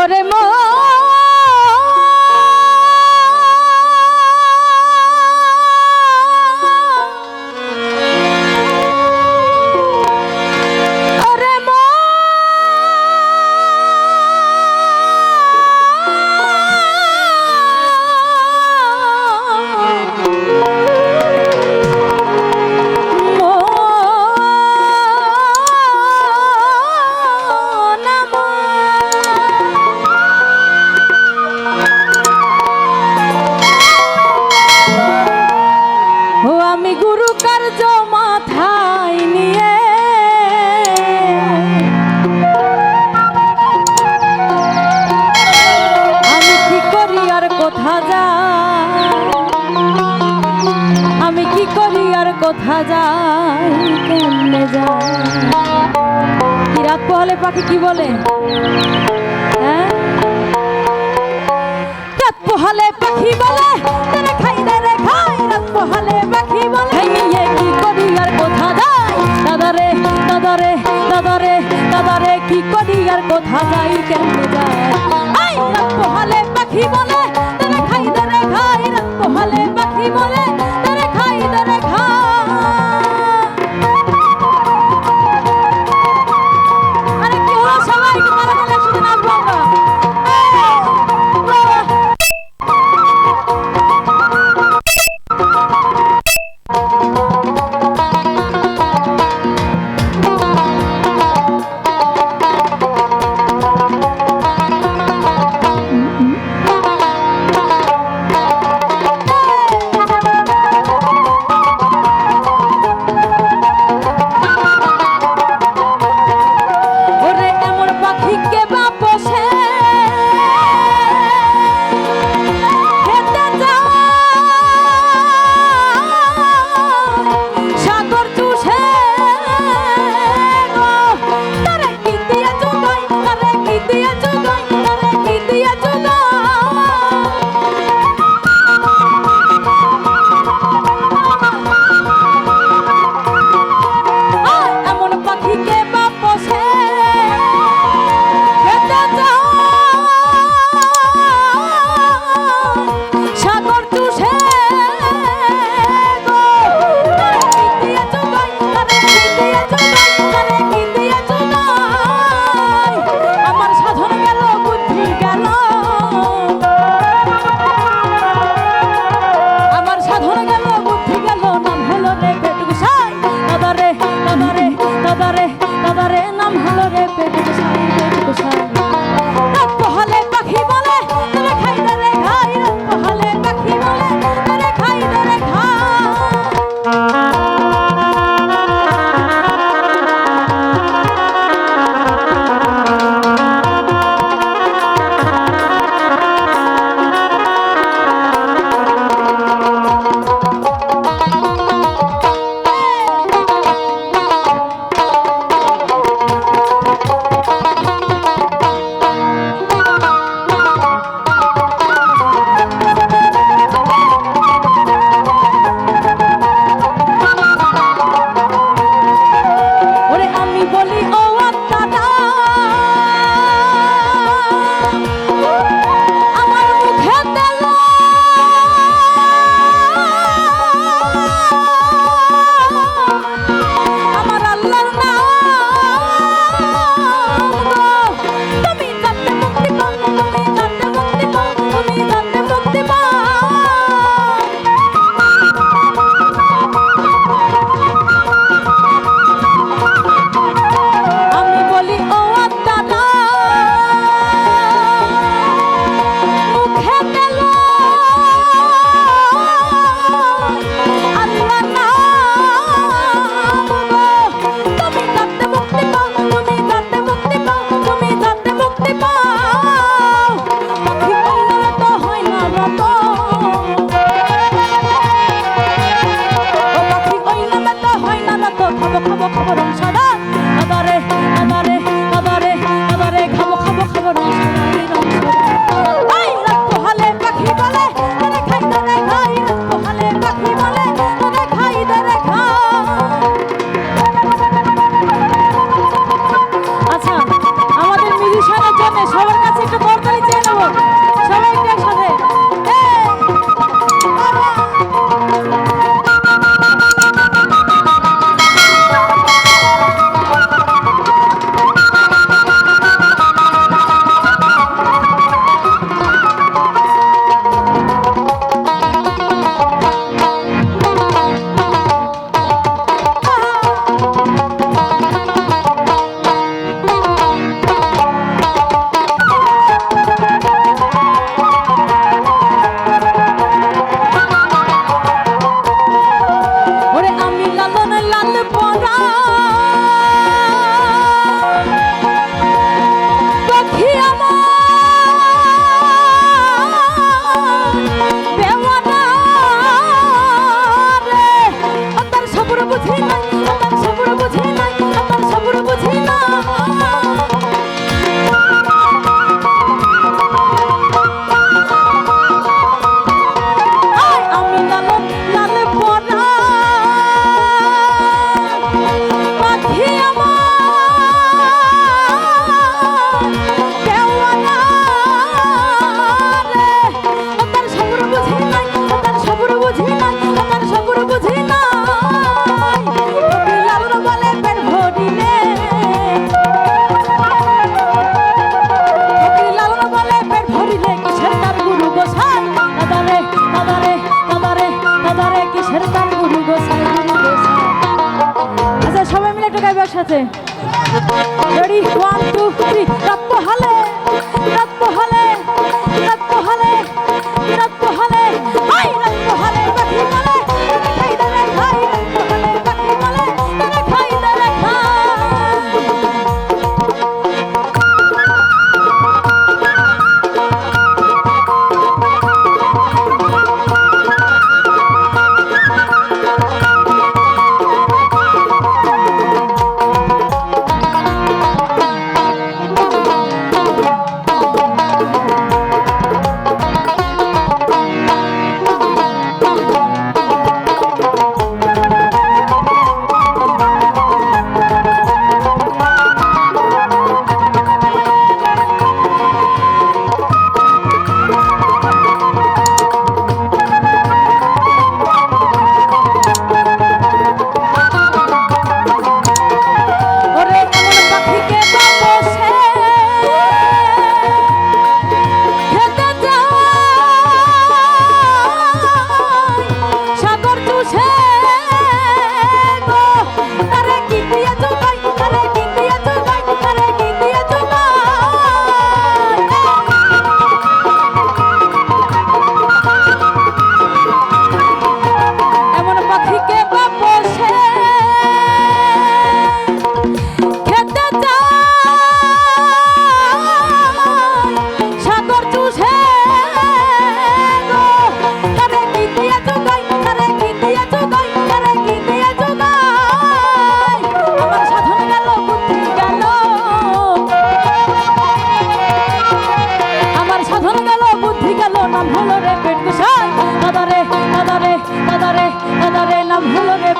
ওরে মো কোথা যাই কেমনে যাই কি রাত পোহালে পাখি কি বলে? হ্যাঁ? রাত পাখি বলে খাই রে খাই। রাত পাখি বলে কি করি আর কোথা দাদারে কি করি আর কোথা যাই কেমনে যাই আই রাত পোহালে পাখি বলে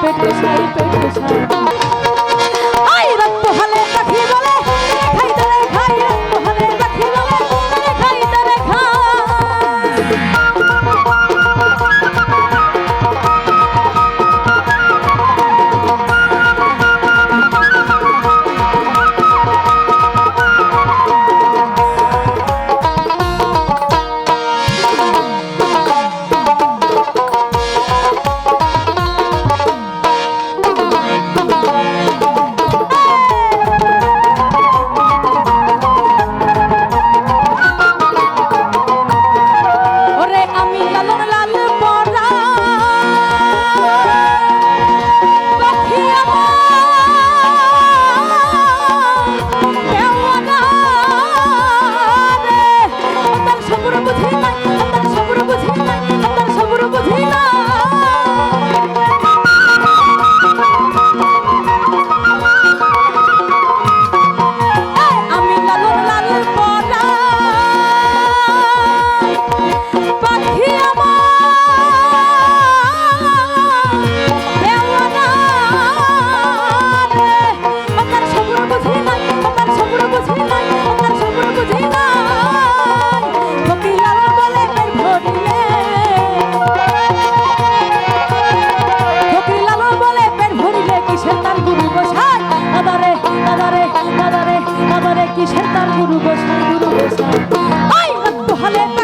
পেট কুসাই পেট কুসাই কিসের তার গুরু বসাই গুরু হাত